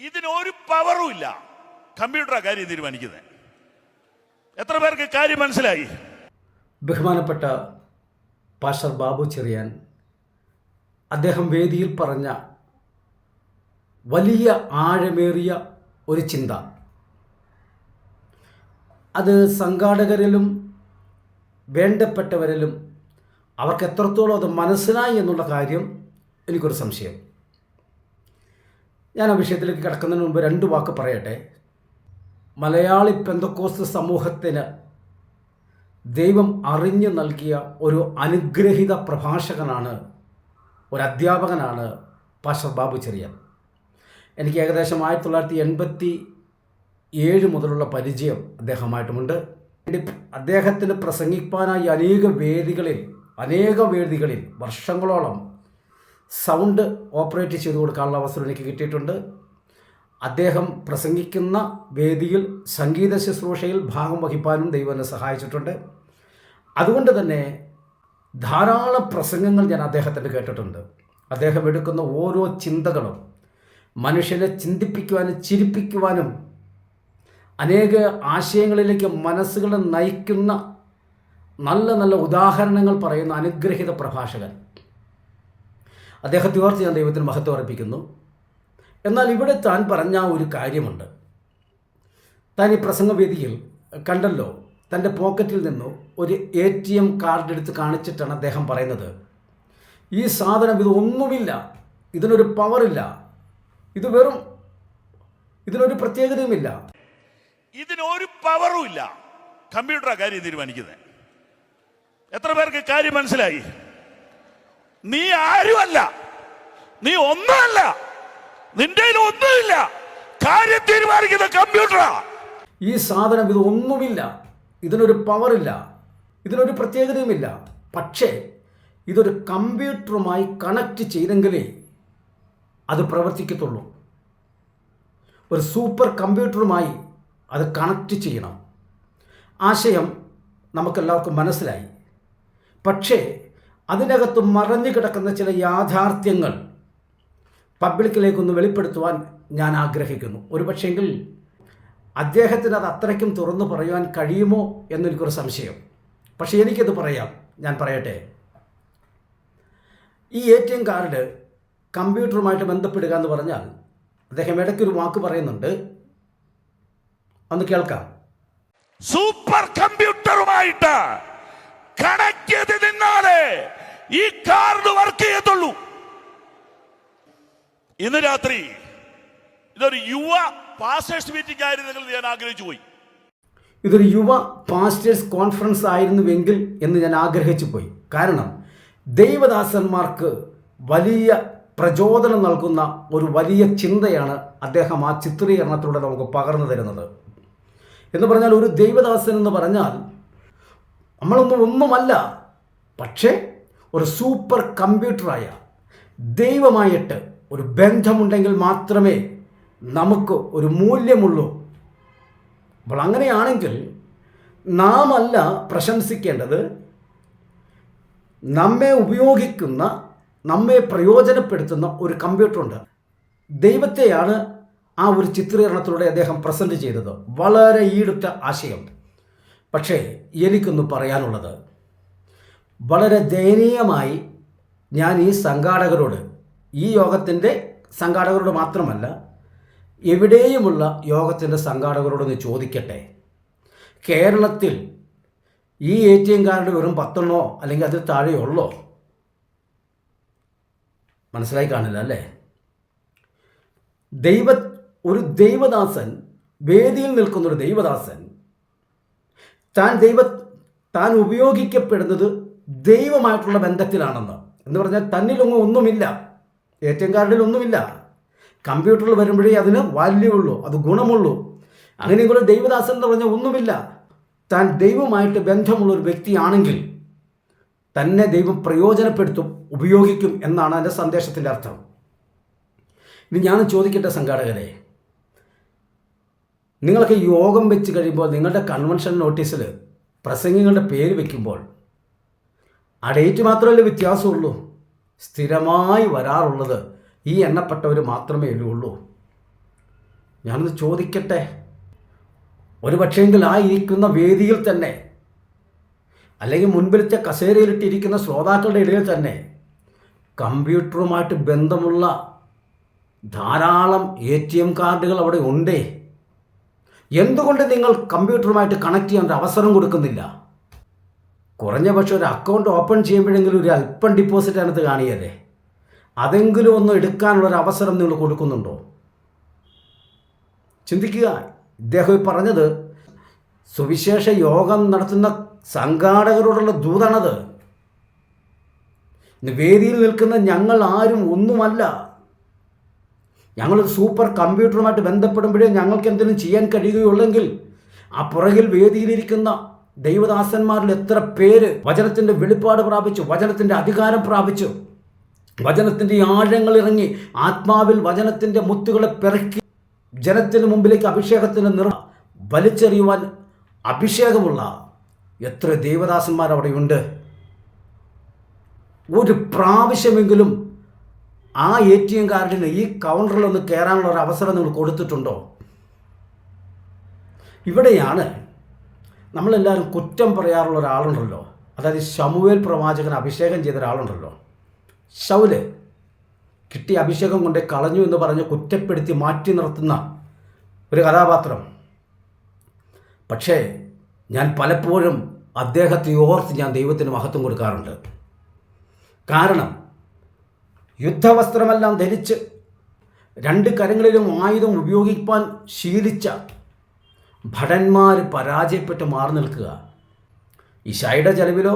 ഇതിനൊരു പവറും ഇല്ല. കമ്പ്യൂട്ടറാ കാര്യം തീരുമാനിക്കുന്നത് എത്ര പേർക്ക് കാര്യം മനസ്സിലായി? ബഹുമാനപ്പെട്ട പാഷർ ബാബു ചെറിയാൻ അദ്ദേഹം വേദിയിൽ പറഞ്ഞ വലിയ ആഴമേറിയ ഒരു ചിന്ത. അത് സംഘാടകരിലും വേണ്ടപ്പെട്ടവരിലും അവർക്ക് എത്രത്തോളം അത് മനസ്സിലായി എന്നുള്ള കാര്യം എനിക്കൊരു സംശയം. ഞാൻ ആ വിഷയത്തിലേക്ക് കിടക്കുന്നതിന് മുമ്പ് രണ്ട് വാക്ക് പറയട്ടെ. മലയാളി പെന്തക്കോസ് സമൂഹത്തിന് ദൈവം അറിഞ്ഞു നൽകിയ ഒരു അനുഗ്രഹിത പ്രഭാഷകനാണ് ഒരു അധ്യാപകനാണ് പാഷർ ബാബു ചെറിയൻ. എനിക്ക് ഏകദേശം ആയിരത്തി തൊള്ളായിരത്തി എൺപത്തി ഏഴ് മുതലുള്ള പരിചയം അദ്ദേഹമായിട്ടുമുണ്ട്. അദ്ദേഹത്തിന് പ്രസംഗിക്കാനായി അനേക വേദികളിൽ അനേക വേദികളിൽ വർഷങ്ങളോളം സൗണ്ട് ഓപ്പറേറ്റ് ചെയ്തു കൊടുക്കാനുള്ള അവസരം എനിക്ക് കിട്ടിയിട്ടുണ്ട്. അദ്ദേഹം പ്രസംഗിക്കുന്ന വേദിയിൽ സംഗീത ശുശ്രൂഷയിൽ ഭാഗം വഹിപ്പാനും ദൈവം എന്നെ സഹായിച്ചിട്ടുണ്ട്. അതുകൊണ്ട് തന്നെ ധാരാളം പ്രസംഗങ്ങൾ ഞാൻ അദ്ദേഹത്തിന്റെ കേട്ടിട്ടുണ്ട്. അദ്ദേഹം എടുക്കുന്ന ഓരോ ചിന്തകളും മനുഷ്യനെ ചിന്തിപ്പിക്കുവാനും ചിരിപ്പിക്കുവാനും അനേക ആശയങ്ങളിലേക്ക് മനസ്സുകളെ നയിക്കുന്ന നല്ല നല്ല ഉദാഹരണങ്ങൾ പറയുന്ന അനുഗ്രഹിത പ്രഭാഷകൻ അദ്ദേഹത്തെ ഓർത്ത് ഞാൻ ദൈവത്തിന് മഹത്വം അർപ്പിക്കുന്നു. എന്നാൽ ഇവിടെ താൻ പറഞ്ഞ ഒരു കാര്യമുണ്ട്. താൻ ഈ പ്രസംഗവേദിയിൽ കണ്ടല്ലോ തന്റെ പോക്കറ്റിൽ നിന്നോ ഒരു എ ടി എം കാർഡ് എടുത്ത് കാണിച്ചിട്ടാണ് അദ്ദേഹം പറയുന്നത്. ഈ സാധനം ഇതൊന്നുമില്ല ഇതിനൊരു പവറില്ല ഇത് വെറും ഇതിനൊരു പ്രത്യേകതയുമില്ല ഇതിനൊരു പവറും ഇല്ല. കമ്പ്യൂട്ടറാ കാര്യം തീരുമാനിക്കുന്നത് എത്ര പേർക്ക് കാര്യം മനസ്സിലായി? നീ ആരുമല്ല. നീ ഒന്നുമല്ല നിന്റെ ഒന്നുമില്ല. കാര്യം തീരുമാനിക്കുന്ന കമ്പ്യൂട്ടറാ. ഈ സാധനം ഇതൊന്നുമില്ല ഇതിനൊരു പവറില്ല. ഇതിനൊരു പ്രത്യേകതയുമില്ല. പക്ഷേ ഇതൊരു കമ്പ്യൂട്ടറുമായി കണക്ട് ചെയ്തെങ്കിലേ അത് പ്രവർത്തിക്കത്തുള്ളൂ. ഒരു സൂപ്പർ കമ്പ്യൂട്ടറുമായി അത് കണക്ട് ചെയ്യണം. ആശയം നമുക്കെല്ലാവർക്കും മനസ്സിലായി. പക്ഷേ അതിനകത്ത് മറഞ്ഞു കിടക്കുന്ന ചില യാഥാർത്ഥ്യങ്ങൾ പബ്ലിക്കിലേക്കൊന്ന് വെളിപ്പെടുത്തുവാൻ ഞാൻ ആഗ്രഹിക്കുന്നു. ഒരു പക്ഷേങ്കിൽ അദ്ദേഹത്തിന് അത് അത്രയ്ക്കും തുറന്നു പറയുവാൻ കഴിയുമോ എന്നെനിക്കൊരു സംശയം. പക്ഷേ എനിക്കത് പറയാം. ഞാൻ പറയട്ടെ. ഈ എ ടി എം കാർഡ് കമ്പ്യൂട്ടറുമായിട്ട് ബന്ധപ്പെടുക എന്ന് പറഞ്ഞാൽ അദ്ദേഹം ഇടയ്ക്കൊരു വാക്ക് പറയുന്നുണ്ട്. ഒന്ന് കേൾക്കാം. സൂപ്പർ കമ്പ്യൂട്ടറുമായിട്ട് കണക്ട് ചെയ്ത് നിന്നാലേ ഈ കാർഡ് വർക്ക് ചെയ്യത്തുള്ളൂ. ഇന്ന് രാത്രി ഇതൊരു യുവ പാസ്റ്റേഴ്സ് മീറ്റിംഗ് ആയിരുന്നെങ്കിൽ ഞാൻ ആഗ്രഹിച്ചു പോയി. ഇതൊരു യുവ പാസ്റ്റേഴ്സ് കോൺഫറൻസ് ആയിരുന്നുവെങ്കിൽ എന്ന് ഞാൻ ആഗ്രഹിച്ചു പോയി. കാരണം ദൈവദാസന്മാർക്ക് വലിയ പ്രചോദനം നൽകുന്ന ഒരു വലിയ ചിന്തയാണ് അദ്ദേഹം ആ ചിത്രീകരണത്തിലൂടെ നമുക്ക് പകർന്നു തരുന്നത്. എന്ന് പറഞ്ഞാൽ ഒരു ദൈവദാസൻ എന്ന് പറഞ്ഞാൽ നമ്മളൊന്നും ഒന്നുമല്ല. പക്ഷേ ഒരു സൂപ്പർ കമ്പ്യൂട്ടറായ ദൈവമായിട്ട് ഒരു ബന്ധമുണ്ടെങ്കിൽ മാത്രമേ നമുക്ക് ഒരു മൂല്യമുള്ളൂ. അപ്പോൾ അങ്ങനെയാണെങ്കിൽ നാം അല്ല പ്രശംസിക്കേണ്ടത് നമ്മെ ഉപയോഗിക്കുന്ന നമ്മെ പ്രയോജനപ്പെടുത്തുന്ന ഒരു കമ്പ്യൂട്ടറുണ്ട്. ദൈവത്തെയാണ് ആ ഒരു ചിത്രീകരണത്തിലൂടെ അദ്ദേഹം പ്രസന്റ് ചെയ്തത്. വളരെ ഈടുത്ത ആശയം. പക്ഷേ എനിക്കൊന്ന് പറയാനുള്ളത്. വളരെ ദയനീയമായി ഞാൻ ഈ സംഘാടകരോട് ഈ യോഗത്തിന്റെ സംഘാടകരോട് മാത്രമല്ല എവിടെയുമുള്ള യോഗത്തിന്റെ സംഘാടകരോടൊന്ന് ചോദിക്കട്ടെ? കേരളത്തിൽ ഈ എ ടി എം കാർഡ് വെറും പത്തെണ്ണോ അല്ലെങ്കിൽ അതിൽ താഴെയോ ഉള്ളോ? മനസ്സിലായി കാണില്ല അല്ലേ? ദൈവ ഒരു ദൈവദാസൻ വേദിയിൽ നിൽക്കുന്ന ഒരു ദൈവദാസൻ താൻ ദൈവ താൻ ഉപയോഗിക്കപ്പെടുന്നത് ദൈവമായിട്ടുള്ള ബന്ധത്തിലാണെന്ന്. എന്ന് പറഞ്ഞാൽ തന്നിലൊന്നും ഒന്നുമില്ല. എം കാർഡിൽ ഒന്നുമില്ല കമ്പ്യൂട്ടറിൽ വരുമ്പോഴേ അതിന് വാല്യൂ ഉള്ളൂ അത് ഗുണമുള്ളൂ. അങ്ങനെയെങ്കിലും ദൈവദാസൻ എന്ന് പറഞ്ഞാൽ ഒന്നുമില്ല. താൻ ദൈവമായിട്ട് ബന്ധമുള്ള ഒരു വ്യക്തിയാണെങ്കിൽ തന്നെ ദൈവം പ്രയോജനപ്പെടുത്തും ഉപയോഗിക്കും എന്നാണ് എന്റെ സന്ദേശത്തിന്റെ അർത്ഥം. ഇനി ഞാൻ ചോദിക്കട്ടെ സംഘാടകരെ? നിങ്ങളൊക്കെ യോഗം വെച്ച് കഴിയുമ്പോൾ നിങ്ങളുടെ കൺവെൻഷൻ നോട്ടീസിൽ പ്രസംഗങ്ങളുടെ പേര് വയ്ക്കുമ്പോൾ ആ ഡേറ്റ് മാത്രമല്ലേ വ്യത്യാസമുള്ളൂ. സ്ഥിരമായി വരാറുള്ളത് ഈ എണ്ണപ്പെട്ടവർ മാത്രമേ ഉള്ളൂ. ഞാനൊന്ന് ചോദിക്കട്ടെ? ഒരു പക്ഷേങ്കിൽ ആ ഇരിക്കുന്ന വേദിയിൽ തന്നെ അല്ലെങ്കിൽ മുൻപിലത്തെ കസേരയിലിട്ടിരിക്കുന്ന ശ്രോതാക്കളുടെ ഇടയിൽ തന്നെ കമ്പ്യൂട്ടറുമായിട്ട് ബന്ധമുള്ള ധാരാളം എ ടി എം കാർഡുകൾ അവിടെ ഉണ്ടേ. എന്തുകൊണ്ട് നിങ്ങൾ കമ്പ്യൂട്ടറുമായിട്ട് കണക്ട് ചെയ്യാൻ ഒരു അവസരം കൊടുക്കുന്നില്ല? കുറഞ്ഞ പക്ഷെ ഒരു അക്കൗണ്ട് ഓപ്പൺ ചെയ്യുമ്പോഴെങ്കിലും ഒരു അല്പം ഡിപ്പോസിറ്റ് അതിനകത്ത് കാണിയല്ലേ? അതെങ്കിലും ഒന്ന് എടുക്കാനുള്ള ഒരു അവസരം നിങ്ങൾ കൊടുക്കുന്നുണ്ടോ? ചിന്തിക്കുക. ഇദ്ദേഹം പറഞ്ഞത് സുവിശേഷ യോഗം നടത്തുന്ന സംഘാടകരോടുള്ള ദൂതാണത്. വേദിയിൽ നിൽക്കുന്ന ഞങ്ങൾ ആരും ഒന്നുമല്ല. ഞങ്ങളൊരു സൂപ്പർ കമ്പ്യൂട്ടറുമായിട്ട് ബന്ധപ്പെടുമ്പോഴേ ഞങ്ങൾക്ക് എന്തെങ്കിലും ചെയ്യാൻ കഴിയുകയുള്ളെങ്കിൽ ആ പുറകിൽ വേദിയിലിരിക്കുന്ന ദൈവദാസന്മാരിൽ എത്ര പേര് വചനത്തിന്റെ വെളിപ്പാട് പ്രാപിച്ചു വചനത്തിന്റെ അധികാരം പ്രാപിച്ചു. വചനത്തിന്റെ ആഴങ്ങൾ ഇറങ്ങി ആത്മാവിൽ വചനത്തിന്റെ മുത്തുകളെ പിറക്കി ജനത്തിന് മുമ്പിലേക്ക് അഭിഷേകത്തിന് നിറ വലിച്ചെറിയുവാൻ അഭിഷേകമുള്ള എത്ര ദേവദാസന്മാർ അവിടെയുണ്ട് ഒരു പ്രാവശ്യമെങ്കിലും ആ എ ടി എം കാർഡിന് ഈ കൗണ്ടറിൽ ഒന്ന് കയറാനുള്ള ഒരു അവസരം നിങ്ങൾ കൊടുത്തിട്ടുണ്ടോ? ഇവിടെയാണ് നമ്മളെല്ലാവരും കുറ്റം പറയാറുള്ള ഒരാളുണ്ടല്ലോ. അതായത് ശമുവേൽ പ്രവാചകൻ അഭിഷേകം ചെയ്ത ഒരാളുണ്ടല്ലോ. ശൗൽ കിട്ടിയ അഭിഷേകം കൊണ്ട് കളഞ്ഞു എന്ന് പറഞ്ഞ് കുറ്റപ്പെടുത്തി മാറ്റി നിർത്തുന്ന ഒരു കഥാപാത്രം. പക്ഷേ ഞാൻ പലപ്പോഴും അദ്ദേഹത്തെ ഓർത്ത് ഞാൻ ദൈവത്തിന് മഹത്വം കൊടുക്കാറുണ്ട്. കാരണം യുദ്ധവസ്ത്രമെല്ലാം ധരിച്ച് രണ്ട് കരങ്ങളിലും ആയുധം ഉപയോഗിക്കാൻ ശീലിച്ച ഭടന്മാർ പരാജയപ്പെട്ട് മാറി നിൽക്കുക. ഇഷായുടെ ചെലവിലോ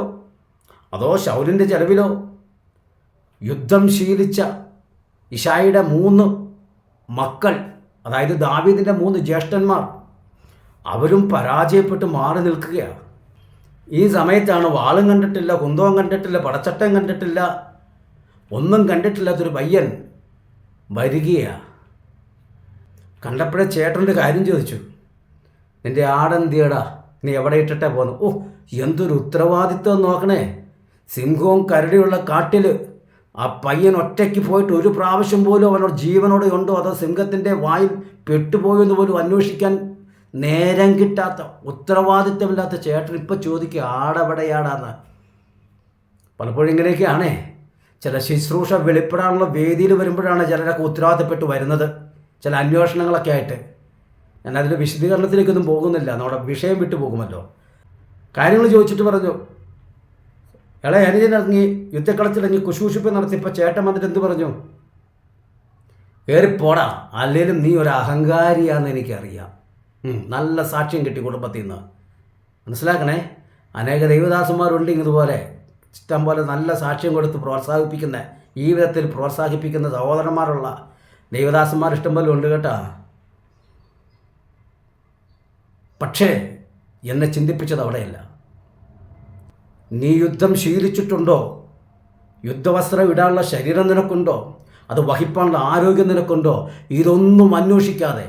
അതോ ശൗലിന്റെ ചെലവിലോ യുദ്ധം ശീലിച്ച ഇഷായുടെ മൂന്ന് മക്കൾ അതായത് ദാവീദിന്റെ മൂന്ന് ജ്യേഷ്ഠന്മാർ അവരും പരാജയപ്പെട്ട് മാറി നിൽക്കുകയാണ്. ഈ സമയത്താണ് വാളും കണ്ടിട്ടില്ല കുന്തവും കണ്ടിട്ടില്ല പടച്ചട്ടം കണ്ടിട്ടില്ല ഒന്നും കണ്ടിട്ടില്ലാത്തൊരു പയ്യൻ വരികയാ. കണ്ടപ്പോഴേ ചേട്ടന്റെ കാര്യം ചോദിച്ചു. നിന്റെ ആടെന്തിയടാ നീ എവിടെ ഇട്ടിട്ടേ പോന്നു? ഓ എന്തൊരു ഉത്തരവാദിത്വം നോക്കണേ. സിംഹവും കരടിയുള്ള കാട്ടിൽ ആ പയ്യൻ ഒറ്റയ്ക്ക് പോയിട്ട് ഒരു പ്രാവശ്യം പോലും അവനോട് ജീവനോടെ ഉണ്ടോ? അതോ സിംഹത്തിന്റെ വായിൽ പെട്ടുപോയെന്ന് പോലും അന്വേഷിക്കാൻ നേരം കിട്ടാത്ത ഉത്തരവാദിത്വമില്ലാത്ത ചേട്ടൻ ഇപ്പം ചോദിക്കുക ആടെവിടെയാടാന്ന്? പലപ്പോഴും ഇങ്ങനെയൊക്കെയാണേ. ചില ശുശ്രൂഷ വെളിപ്പെടാനുള്ള വേദിയിൽ വരുമ്പോഴാണ് ചിലരൊക്കെ ഉത്തരവാദിത്തപ്പെട്ട് വരുന്നത്. ചില അന്വേഷണങ്ങളൊക്കെ ആയിട്ട്. ഞാൻ അതിന്റെ വിശദീകരണത്തിലേക്കൊന്നും പോകുന്നില്ല. നമ്മുടെ വിഷയം വിട്ടു പോകുമല്ലോ. കാര്യങ്ങൾ ചോദിച്ചിട്ട് പറഞ്ഞു ഇളയ അനുജനിറങ്ങി യുദ്ധക്കളത്തിലിറങ്ങി കുശൂഷിപ്പ് നടത്തിയപ്പോൾ ചേട്ടൻ വന്നിട്ട് എന്ത് പറഞ്ഞു? കയറിപ്പോടാ അല്ലെങ്കിലും നീ ഒരു അഹങ്കാരിയാന്ന് എനിക്കറിയാം. നല്ല സാക്ഷ്യം കിട്ടി കുടുംബത്തിൽ നിന്ന്. മനസ്സിലാക്കണേ? അനേക ദൈവദാസന്മാരുണ്ട് ഇതുപോലെ ഇഷ്ടം പോലെ നല്ല സാക്ഷ്യം കൊടുത്ത് പ്രോത്സാഹിപ്പിക്കുന്ന ഈ വിധത്തിൽ പ്രോത്സാഹിപ്പിക്കുന്ന സഹോദരന്മാരുള്ള ദൈവദാസന്മാർ ഇഷ്ടം പോലെ ഉണ്ട് കേട്ടാ. പക്ഷേ എന്നെ ചിന്തിപ്പിച്ചത് അവിടെയല്ല. നീ യുദ്ധം ശീലിച്ചിട്ടുണ്ടോ? യുദ്ധവസ്ത്രം ഇടാനുള്ള ശരീരം നിനക്കുണ്ടോ? അത് വഹിപ്പാനുള്ള ആരോഗ്യം നിനക്കുണ്ടോ? ഇതൊന്നും അന്വേഷിക്കാതെ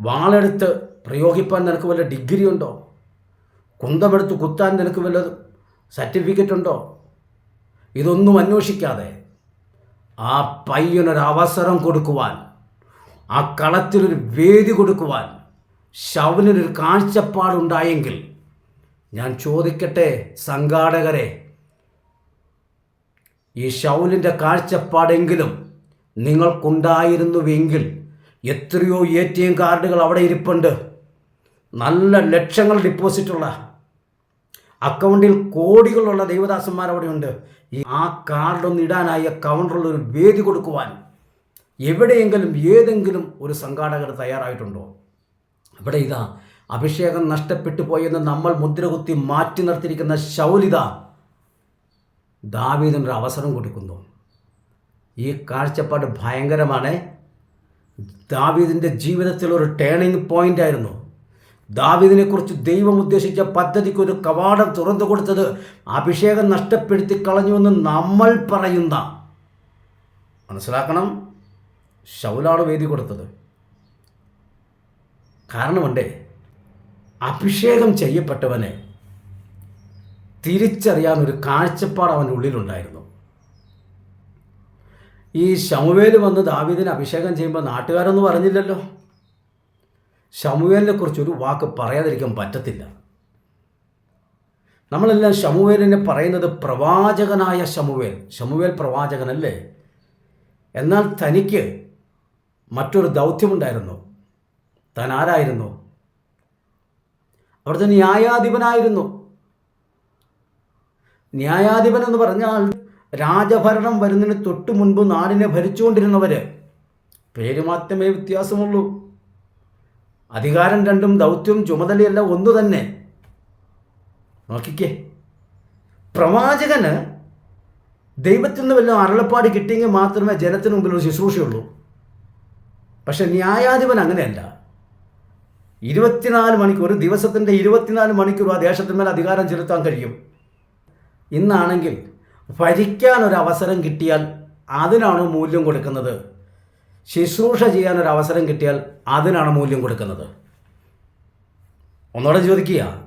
വാളെടുത്ത് പ്രയോഗിപ്പാൻ നിനക്ക് വല്ല ഡിഗ്രി ഉണ്ടോ കുന്തമെടുത്ത് കുത്താൻ നിനക്ക് വല്ല സർട്ടിഫിക്കറ്റ് ഉണ്ടോ ഇതൊന്നും അന്വേഷിക്കാതെ ആ പയ്യനൊരവസരം കൊടുക്കുവാൻ ആ കളത്തിനൊരു വേദി കൊടുക്കുവാൻ ശവനൊരു കാഴ്ചപ്പാടുണ്ടായെങ്കിൽ ഞാൻ ചോദിക്കട്ടെ സംഘാടകരെ ഈ ഷൗലിന്റെ കാഴ്ചപ്പാടെങ്കിലും നിങ്ങൾക്കുണ്ടായിരുന്നുവെങ്കിൽ എത്രയോ എ ടി എം കാർഡുകൾ അവിടെ ഇരിപ്പുണ്ട്. നല്ല ലക്ഷങ്ങൾ ഡിപ്പോസിറ്റുള്ള അക്കൗണ്ടിൽ കോടികളുള്ള ദൈവദാസന്മാർ അവിടെയുണ്ട് ഈ ആ കാർഡൊന്ന് ഇടാനായി അക്കൗണ്ടിലുള്ള ഒരു വേദി കൊടുക്കുവാൻ എവിടെയെങ്കിലും ഏതെങ്കിലും ഒരു സംഘാടകർ തയ്യാറായിട്ടുണ്ടോ? ഇവിടെ ഇതാ അഭിഷേകം നഷ്ടപ്പെട്ടു പോയെന്ന് നമ്മൾ മുദ്രകുത്തി മാറ്റി നിർത്തിയിരിക്കുന്ന ശൗലിത ദാവീദിനൊരു അവസരം കൊടുക്കുന്നു. ഈ കാഴ്ചപ്പാട് ഭയങ്കരമാണ്. ദാവീദിന്റെ ജീവിതത്തിൽ ഒരു ടേണിംഗ് പോയിന്റ് ആയിരുന്നു. ദാവീദിനെക്കുറിച്ച് ദൈവം ഉദ്ദേശിച്ച പദ്ധതിക്ക് ഒരു കവാടം തുറന്നു കൊടുത്തത് അഭിഷേകം നഷ്ടപ്പെടുത്തി കളഞ്ഞുവെന്ന് നമ്മൾ പറയുന്ന. മനസ്സിലാക്കണം? ശൗലാണ് വേദി കൊടുത്തത്. കാരണമുണ്ടേ അഭിഷേകം ചെയ്യപ്പെട്ടവനെ തിരിച്ചറിയാൻ ഒരു കാഴ്ചപ്പാട് അവന്റെ ഉള്ളിലുണ്ടായിരുന്നു. ഈ ശമുവേൽ വന്ന് ദാവീദിനെ അഭിഷേകം ചെയ്യുമ്പോൾ നാട്ടുകാരൊന്നും പറഞ്ഞില്ലല്ലോ ഷമുവേലിനെ കുറിച്ച് ഒരു വാക്ക് പറയാതിരിക്കാൻ പറ്റത്തില്ല. നമ്മളെല്ലാം ഷമുവേലിനെ പറയുന്നത് പ്രവാചകനായ ഷമുവേൽ ഷമുവേൽ പ്രവാചകനല്ലേ? എന്നാൽ തനിക്ക് മറ്റൊരു ദൗത്യമുണ്ടായിരുന്നു. താൻ ആരായിരുന്നു? അവിടുത്തെ ന്യായാധിപനായിരുന്നു. ന്യായാധിപൻ എന്ന് പറഞ്ഞാൽ രാജഭരണം വരുന്നതിന് തൊട്ടു മുൻപ് നാടിനെ ഭരിച്ചുകൊണ്ടിരുന്നവര്. പേര് മാത്രമേ വ്യത്യാസമുള്ളൂ. അധികാരം രണ്ടും ദൗത്യം ചുമതലയെല്ലാം ഒന്നു തന്നെ. നോക്കിക്കേ. പ്രവാചകന് ദൈവത്തിൽ നിന്ന് വല്ല അരുളപ്പാട് കിട്ടിയെങ്കിൽ മാത്രമേ ജനത്തിന് മുമ്പിൽ ഒരു ശുശ്രൂഷയുള്ളൂ. പക്ഷെ ന്യായാധിപൻ അങ്ങനെയല്ല. ഇരുപത്തിനാല് മണിക്കൂർ ദിവസത്തിന്റെ ഇരുപത്തിനാല് മണിക്കൂർ ആ ദേശത്തിന്മേൽ അധികാരം ചെലുത്താൻ കഴിയും. ഇന്നാണെങ്കിൽ ഭരിക്കാൻ ഒരു അവസരം കിട്ടിയാൽ അതിനാണ് മൂല്യം കൊടുക്കുന്നത്. ശുശ്രൂഷ ചെയ്യാൻ ഒരു അവസരം കിട്ടിയാൽ അതിനാണ് മൂല്യം കൊടുക്കുന്നത്. ഒന്നോടെ ചോദിക്കുക.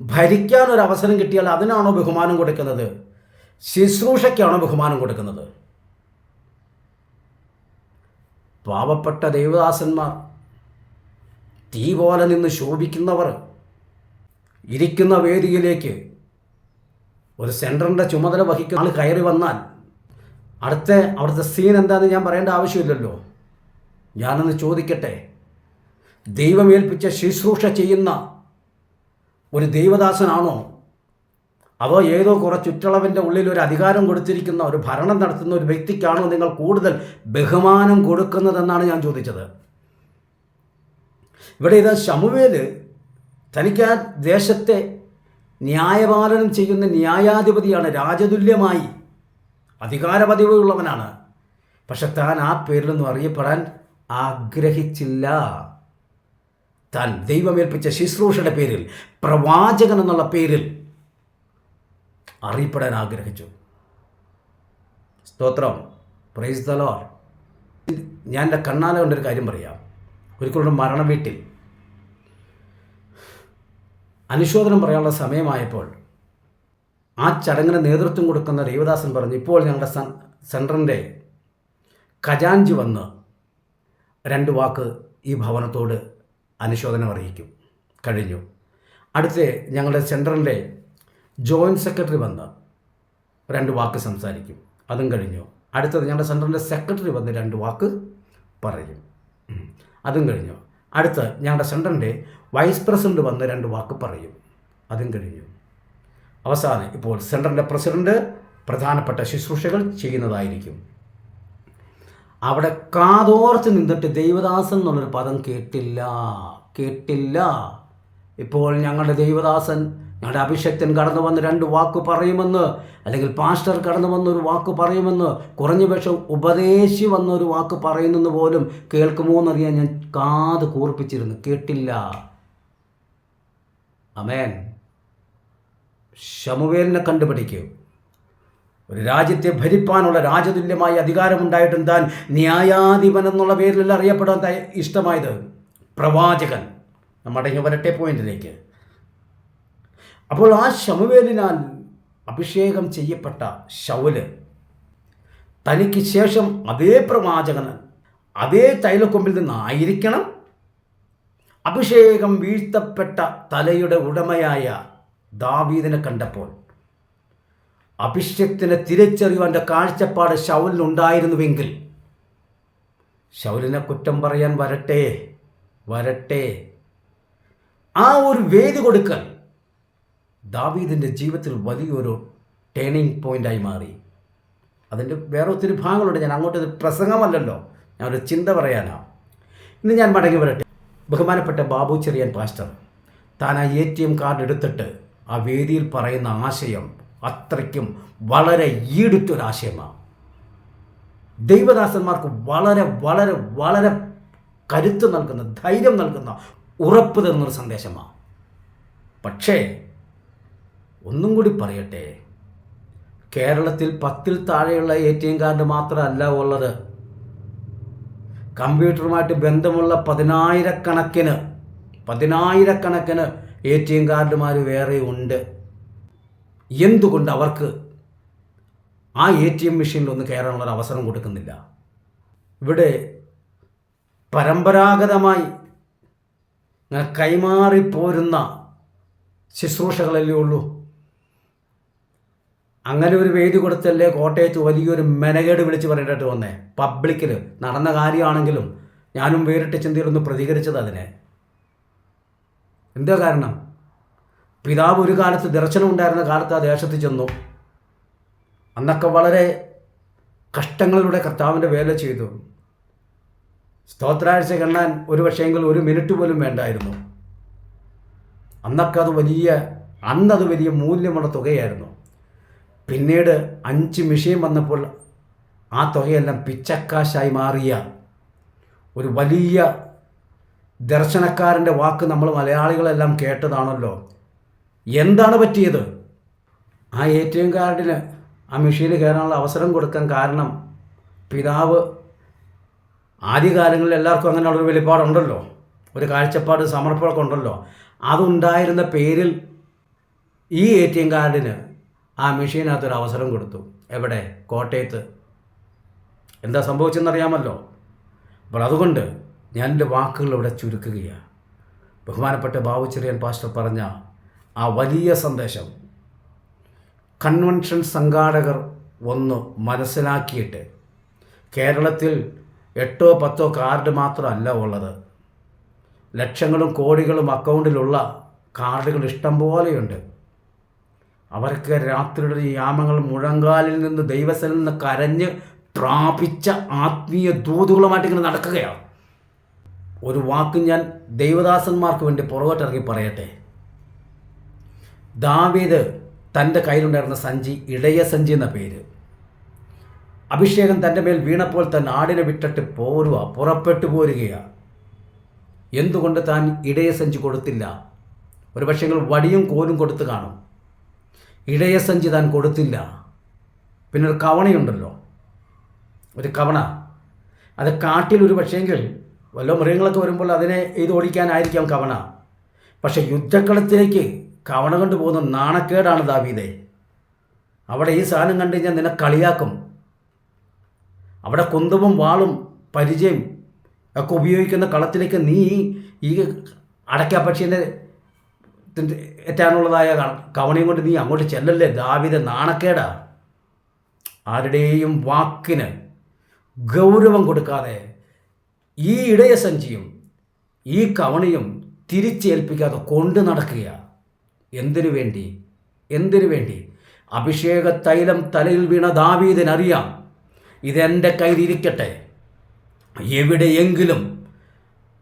ഭരിക്കാൻ ഒരു അവസരം കിട്ടിയാൽ അതിനാണോ ബഹുമാനം കൊടുക്കുന്നത്? ശുശ്രൂഷയ്ക്കാണോ ബഹുമാനം കൊടുക്കുന്നത്? പാവപ്പെട്ട ദേവദാസന്മാർ തീ പോലെ നിന്ന് ശോഭിക്കുന്നവർ ഇരിക്കുന്ന വേദിയിലേക്ക് ഒരു സെന്ററിന്റെ ചുമതല വഹിക്കുന്ന ആൾ കയറി വന്നാൽ അടുത്ത അവിടുത്തെ സീൻ എന്താണെന്ന് ഞാൻ പറയേണ്ട ആവശ്യമില്ലല്ലോ. ഞാനൊന്ന് ചോദിക്കട്ടെ. ദൈവമേൽപ്പിച്ച ശുശ്രൂഷ ചെയ്യുന്ന ഒരു ദൈവദാസനാണോ? അതോ ഏതോ കുറച്ച് ചുറ്റളവിന്റെ ഉള്ളിൽ ഒരു അധികാരം കൊടുത്തിരിക്കുന്ന ഒരു ഭരണം നടത്തുന്ന ഒരു വ്യക്തിക്കാണോ നിങ്ങൾ കൂടുതൽ ബഹുമാനം കൊടുക്കുന്നതെന്നാണ് ഞാൻ ചോദിച്ചത്. ഇവിടെ ഇത് ശമുവേൽ തനിക്ക് ആ ദേശത്തെ ന്യായപാലനം ചെയ്യുന്ന ന്യായാധിപതിയാണ് രാജതുല്യമായി അധികാരപതിവുള്ളവനാണ്. പക്ഷെ താൻ ആ പേരിലൊന്നും അറിയപ്പെടാൻ ആഗ്രഹിച്ചില്ല. താൻ ദൈവമേൽപ്പിച്ച ശുശ്രൂഷയുടെ പേരിൽ പ്രവാചകൻ എന്നുള്ള പേരിൽ അറിയപ്പെടാൻ ആഗ്രഹിച്ചു. സ്തോത്രം. പ്രൈസ് തലോ ഞാൻ എന്റെ കണ്ണാല കൊണ്ടൊരു കാര്യം പറയാം. ഒരിക്കലും മരണ വീട്ടിൽ അനുശോചനം പറയാനുള്ള സമയമായപ്പോൾ ആ ചടങ്ങിന് നേതൃത്വം കൊടുക്കുന്ന ദേവദാസൻ പറഞ്ഞു ഇപ്പോൾ ഞങ്ങളുടെ സൻ- സെന്ററിന്റെ ഖജാൻജി വന്ന് രണ്ട് വാക്ക് ഈ ഭവനത്തോട് അനുശോചനം അറിയിക്കും. കഴിഞ്ഞു. അടുത്ത ഞങ്ങളുടെ സെന്ററിന്റെ ജോയിന്റ് സെക്രട്ടറി വന്ന് രണ്ട് വാക്ക് സംസാരിക്കും. അതും കഴിഞ്ഞു. അടുത്തത് ഞങ്ങളുടെ സെന്ററിന്റെ സെക്രട്ടറി വന്ന് രണ്ട് വാക്ക് പറയും. അതും കഴിഞ്ഞു. അടുത്ത് ഞങ്ങളുടെ സെന്ററിന്റെ വൈസ് പ്രസിഡന്റ് വന്ന് രണ്ട് വാക്ക് പറയും. അതും കഴിഞ്ഞു. അവസാനം ഇപ്പോൾ സെന്ററിന്റെ പ്രസിഡന്റ് പ്രധാനപ്പെട്ട ശുശ്രൂഷകൾ ചെയ്യുന്നതായിരിക്കും. അവിടെ കാതോർത്ത് നിന്നിട്ട് ദൈവദാസൻ എന്നുള്ളൊരു പദം കേട്ടില്ല. കേട്ടില്ല. ഇപ്പോൾ ഞങ്ങളുടെ ദൈവദാസൻ ഞങ്ങളുടെ അഭിഷക്തൻ കടന്നു വന്ന് രണ്ട് വാക്ക് പറയുമെന്ന് അല്ലെങ്കിൽ പാസ്റ്റർ കടന്നു വന്നൊരു വാക്ക് പറയുമെന്ന് കുറഞ്ഞ പക്ഷം ഉപദേശി വന്നൊരു വാക്ക് പറയുന്നെന്ന് പോലും കേൾക്കുമോ എന്നറിയാൻ ഞാൻ കാത് കൂർപ്പിച്ചിരുന്നു. കേട്ടില്ല. അമേൻ ശമുവേലിനെ കണ്ടുപിടിക്കൂ. ഒരു രാജ്യത്തെ ഭരിപ്പാനുള്ള രാജതുല്യമായ അധികാരമുണ്ടായിട്ടും താൻ ന്യായാധിപൻ എന്നുള്ള പേരിൽ അറിയപ്പെടാൻ ഇഷ്ടമായത്. പ്രവാചകൻ. നമ്മുടെ ഇങ്ങ് വരട്ടെ പോയിന്റിലേക്ക്. അപ്പോൾ ആ ശമുവേലിനാൽ അഭിഷേകം ചെയ്യപ്പെട്ട ശൗൽ തനിക്ക് ശേഷം അതേ പ്രവാചകൻ അതേ തൈലക്കൊമ്പിൽ നിന്നായിരിക്കണം അഭിഷേകം വീഴ്ത്തപ്പെട്ട തലയുടെ ഉടമയായ ദാവീദിനെ കണ്ടപ്പോൾ അഭിഷേകത്തിനെ തിരിച്ചറിയുവാന്റെ കാഴ്ചപ്പാട് ശൗലിനുണ്ടായിരുന്നുവെങ്കിൽ ഷൗലിനെ കുറ്റം പറയാൻ വരട്ടെ വരട്ടെ. ആ ഒരു വേദി കൊടുക്കൽ ദാവീദിന്റെ ജീവിതത്തിൽ വലിയൊരു ടേണിംഗ് പോയിന്റായി മാറി. അതിന്റെ വേറെ ഒത്തിരി ഭാഗങ്ങളുണ്ട്. ഞാൻ അങ്ങോട്ട് പ്രസംഗമല്ലല്ലോ. ഒരു ചിന്ത പറയാനാ. ഇന്ന് ഞാൻ മടങ്ങി വരട്ടെ. ബഹുമാനപ്പെട്ട ബാബു ചെറിയൻ പാസ്റ്റർ താൻ ആ എ ടി എം കാർഡ് എടുത്തിട്ട് ആ വേദിയിൽ പറയുന്ന ആശയം അത്രയ്ക്കും വളരെ ഈടുത്തൊരാശയമാണ്. ദൈവദാസന്മാർക്ക് വളരെ വളരെ വളരെ കരുത്ത് നൽകുന്ന ധൈര്യം നൽകുന്ന ഉറപ്പ് തരുന്നൊരു സന്ദേശമാണ്. പക്ഷേ ഒന്നും കൂടി പറയട്ടെ. കേരളത്തിൽ പത്തിൽ താഴെയുള്ള എ ടി എം കാർഡ് മാത്രമല്ല ഉള്ളത്. കമ്പ്യൂട്ടറുമായിട്ട് ബന്ധമുള്ള പതിനായിരക്കണക്കിന് പതിനായിരക്കണക്കിന് എ ടി എം കാർഡുമാർ വേറെ ഉണ്ട്. എന്തുകൊണ്ട് അവർക്ക് ആ എ ടി എം മെഷീനിലൊന്ന് കയറാനുള്ള ഒരു അവസരം കൊടുക്കുന്നില്ല? ഇവിടെ പരമ്പരാഗതമായി ഇങ്ങനെ കൈമാറിപ്പോരുന്ന ശുശ്രൂഷകളല്ലേ ഉള്ളൂ. അങ്ങനെ ഒരു വേദി കൊടുത്തല്ലേ കോട്ടയത്ത് വലിയൊരു മെനകേട് വിളിച്ച് പറയേണ്ടിട്ട് വന്നേ? പബ്ലിക്കിൽ നടന്ന കാര്യമാണെങ്കിലും ഞാനും വേറിട്ട ചിന്തയിലൊന്ന് പ്രതികരിച്ചത് അതിനെ എന്താ കാരണം? പിതാവ് ഒരു കാലത്ത് ദർശനം ഉണ്ടായിരുന്ന കാലത്ത് ആ ദേശത്ത് ചെന്നു. അന്നൊക്കെ വളരെ കഷ്ടങ്ങളിലൂടെ കർത്താവിന്റെ വേല ചെയ്തു. സ്തോത്രാഴ്ച കണ്ണാൻ ഒരു പക്ഷേങ്കിൽ ഒരു മിനിറ്റ് പോലും വേണ്ടായിരുന്നു. അന്നൊക്കെ അത് വലിയ അന്നത് വലിയ മൂല്യമുള്ള തുകയായിരുന്നു. പിന്നീട് അഞ്ച് മിഷീൻ വന്നപ്പോൾ ആ തുകയെല്ലാം പിച്ചക്കാശായി മാറിയ ഒരു വലിയ ദർശനക്കാരന്റെ വാക്ക് നമ്മൾ മലയാളികളെല്ലാം കേട്ടതാണല്ലോ. എന്താണ് പറ്റിയത്? ആ എ ടി എം കാർഡിന് ആ മെഷീനിൽ കയറാനുള്ള അവസരം കൊടുക്കാൻ കാരണം പിതാവ് ആദ്യകാലങ്ങളിൽ എല്ലാവർക്കും അങ്ങനെയുള്ളൊരു വെളിപ്പാടുണ്ടല്ലോ. ഒരു കാഴ്ചപ്പാട് സമർപ്പണമൊക്കെ ഉണ്ടല്ലോ. അതുണ്ടായിരുന്ന പേരിൽ ഈ എ ടി എം കാർഡിന് ആ മെഷീനകത്തൊരു അവസരം കൊടുത്തു. എവിടെ? കോട്ടയത്ത്. എന്താ സംഭവിച്ചെന്നറിയാമല്ലോ. അപ്പോൾ അതുകൊണ്ട് ഞാൻ എന്റെ വാക്കുകൾ ഇവിടെ ചുരുക്കുകയാണ്. ബഹുമാനപ്പെട്ട ബാബുചെറിയൻ പാസ്റ്റർ പറഞ്ഞ ആ വലിയ സന്ദേശം കൺവെൻഷൻ സംഘാടകർ ഒന്ന് മനസ്സിലാക്കിയിട്ട് കേരളത്തിൽ എട്ടോ പത്തോ കാർഡ് മാത്രമല്ല ഉള്ളത്. ലക്ഷങ്ങളും കോടികളും അക്കൗണ്ടിലുള്ള കാർഡുകൾ ഇഷ്ടം പോലെയുണ്ട്. അവർക്ക് രാത്രിയുടെ യാമങ്ങൾ മുഴങ്കാലിൽ നിന്ന് ദൈവസ്ഥലിൽ നിന്ന് കരഞ്ഞ് പ്രാപിച്ച ആത്മീയ ദൂതുകളുമായിട്ട് ഇങ്ങനെ നടക്കുകയാണ്. ഒരു വാക്ക് ഞാൻ ദൈവദാസന്മാർക്ക് വേണ്ടി പുറകോട്ടിറങ്ങി പറയട്ടെ. ദാവീദ് തന്റെ കയ്യിലുണ്ടായിരുന്ന സഞ്ചി ഇടയ സഞ്ചി എന്ന പേര്. അഭിഷേകം തന്റെ മേൽ വീണപ്പോൾ തൻ ആടിനെ വിട്ടിട്ട് പോരുക പുറപ്പെട്ടു പോരുകയാണ് എന്തുകൊണ്ട് താൻ ഇടയ സഞ്ചി കൊടുത്തില്ല? ഒരു പക്ഷേങ്കിൽ വടിയും കോലും കൊടുത്ത് കാണും. ഇടയ സഞ്ചി താൻ കൊടുത്തില്ല. പിന്നെ ഒരു കവണയുണ്ടല്ലോ. ഒരു കവണ. അത് കാട്ടിൽ ഒരു പക്ഷേങ്കിൽ വല്ല മൃഗങ്ങളൊക്കെ വരുമ്പോൾ അതിനെ ഇത് ഓടിക്കാനായിരിക്കാം കവണ. പക്ഷേ യുദ്ധക്കളത്തിലേക്ക് കവണ കൊണ്ട് പോകുന്ന നാണക്കേടാണ് ദാവീദേ. അവിടെ ഈ സാധനം കണ്ടു കഴിഞ്ഞാൽ നിന്നെ കളിയാക്കും. അവിടെ കുന്തവും വാളും പരിചയം ഒക്കെ ഉപയോഗിക്കുന്ന കളത്തിലേക്ക് നീ ഈ അടയ്ക്ക പക്ഷീന്റെ ഏറ്റാനുള്ളതായ കവണയും കൊണ്ട് നീ അങ്ങോട്ട് ചെല്ലല്ലേ? ദാവിത നാണക്കേടാ. ആരുടെയും വാക്കിന് ഗൗരവം കൊടുക്കാതെ ഈ ഇടയസഞ്ചിയും ഈ കവണിയും തിരിച്ചേൽപ്പിക്കാതെ കൊണ്ടു നടക്കുക എന്തിനു വേണ്ടി? എന്തിനു വേണ്ടി? അഭിഷേക തൈലം തലയിൽ വീണ ദാവീദിനറിയാം. ഇതെന്റെ കയ്യിലിരിക്കട്ടെ. എവിടെയെങ്കിലും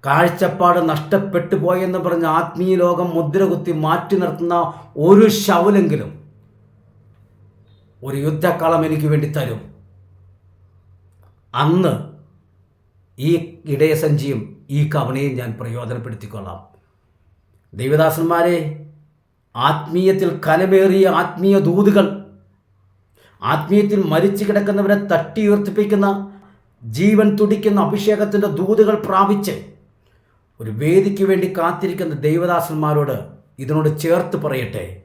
കാഴ്ചപ്പാട് നഷ്ടപ്പെട്ടു പോയെന്ന് പറഞ്ഞ് ആത്മീയ ലോകം മുദ്രകുത്തി മാറ്റി നിർത്തുന്ന ഒരു ശവലെങ്കിലും ഒരു യുദ്ധക്കളം എനിക്ക് വേണ്ടി തരും. അന്ന് ഈ ഇടയസഞ്ചിയും ഈ കവണയും ഞാൻ പ്രയോജനപ്പെടുത്തിക്കൊള്ളാം. ദൈവദാസന്മാരെ ആത്മീയത്തിൽ കലമേറിയ ആത്മീയ ദൂതുകൾ ആത്മീയത്തിൽ മരിച്ചു കിടക്കുന്നവരെ തട്ടി ഉയർത്തിപ്പിക്കുന്ന ജീവൻ തുടിക്കുന്ന അഭിഷേകത്തിന്റെ ദൂതുകൾ പ്രാപിച്ച് ഒരു വേദിക്ക് വേണ്ടി കാത്തിരിക്കുന്ന ദൈവദാസന്മാരോട് ഇതിനോട് ചേർത്ത് പറയട്ടെ.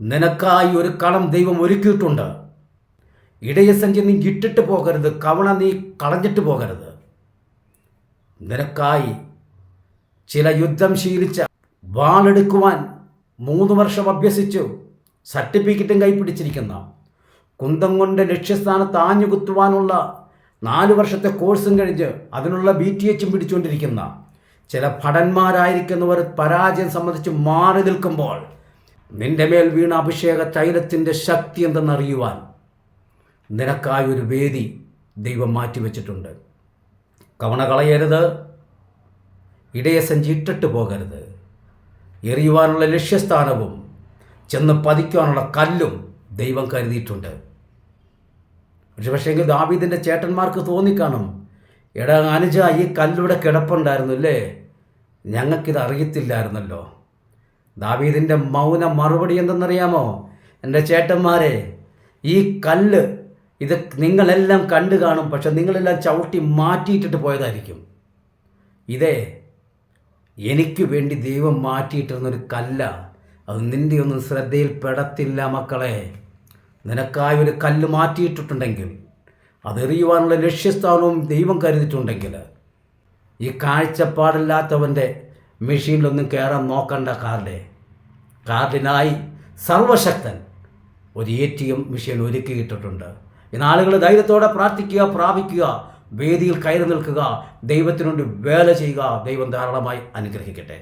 നിനക്കായി ഒരു കളം ദൈവം ഒരുക്കിയിട്ടുണ്ട്. ഇടയസഞ്ചി നീ ഇട്ടിട്ട് പോകരുത് കവണ നീ കളഞ്ഞിട്ട് പോകരുത്. നിനക്കായി ചില യുദ്ധം ശീലിച്ച വാളെടുക്കുവാൻ മൂന്ന് വർഷം അഭ്യസിച്ചു. സർട്ടിഫിക്കറ്റും കൈപ്പിടിച്ചിരിക്കുന്ന കുന്തം കൊണ്ട് ലക്ഷ്യസ്ഥാനത്ത് ആഞ്ഞുകുത്തുവാനുള്ള നാല് വർഷത്തെ കോഴ്സും കഴിഞ്ഞ് അതിനുള്ള ബി ടി എച്ചും പിടിച്ചുകൊണ്ടിരിക്കുന്ന ചില ഭടന്മാരായിരിക്കുന്നവർ പരാജയം സംബന്ധിച്ച് മാറി നിൽക്കുമ്പോൾ നിന്റെ മേൽ വീണ അഭിഷേക തൈലത്തിന്റെ ശക്തി എന്തെന്നറിയുവാൻ നിനക്കായൊരു വേദി ദൈവം മാറ്റിവെച്ചിട്ടുണ്ട്. കവണ കളയരുത് ഇടയസഞ്ചി ഇട്ടിട്ട് പോകരുത്. എറിയുവാനുള്ള ലക്ഷ്യസ്ഥാനവും ചെന്ന് പതിക്കുവാനുള്ള കല്ലും ദൈവം കരുതിയിട്ടുണ്ട്. പക്ഷെ പക്ഷേങ്കിൽ ദാവീദിന്റെ ചേട്ടന്മാർക്ക് തോന്നിക്കാണും എടാ അനുജ ഈ കല്ലിവിടെ കിടപ്പുണ്ടായിരുന്നു അല്ലേ ഞങ്ങൾക്കിത് അറിയത്തില്ലായിരുന്നല്ലോ. ദാവീദിന്റെ മൗന മറുപടി എന്തെന്നറിയാമോ? എന്റെ ചേട്ടന്മാരെ ഈ കല്ല് ഇത് നിങ്ങളെല്ലാം കണ്ടു കാണും പക്ഷെ നിങ്ങളെല്ലാം ചവിട്ടി മാറ്റിയിട്ടിട്ട് പോയതായിരിക്കും. ഇതേ എനിക്ക് വേണ്ടി ദൈവം മാറ്റിയിട്ടിരുന്നൊരു കല്ല അത് നിന്റെ ഒന്നും ശ്രദ്ധയിൽ പെടത്തില്ല മക്കളെ. നിനക്കായി ഒരു കല്ല് മാറ്റിയിട്ടിട്ടുണ്ടെങ്കിൽ അതെറിയുവാനുള്ള ലക്ഷ്യസ്ഥാനവും ദൈവം കരുതിയിട്ടുണ്ടെങ്കിൽ ഈ കാഴ്ചപ്പാടില്ലാത്തവന്റെ മെഷീനിലൊന്നും കയറാൻ നോക്കണ്ട കാർഡേ. കാർഡിനായി സർവശക്തൻ ഒരു എ ടി എം മെഷീൻ ഒരുക്കിയിട്ടിട്ടുണ്ട്. ഇന്ന് ആളുകൾ ധൈര്യത്തോടെ പ്രാർത്ഥിക്കുക പ്രാപിക്കുക വേദിയിൽ കയറി നിൽക്കുക ദൈവത്തിനുവേണ്ടി വേല ചെയ്യുക ദൈവം ധാരാളമായി അനുഗ്രഹിക്കട്ടെ.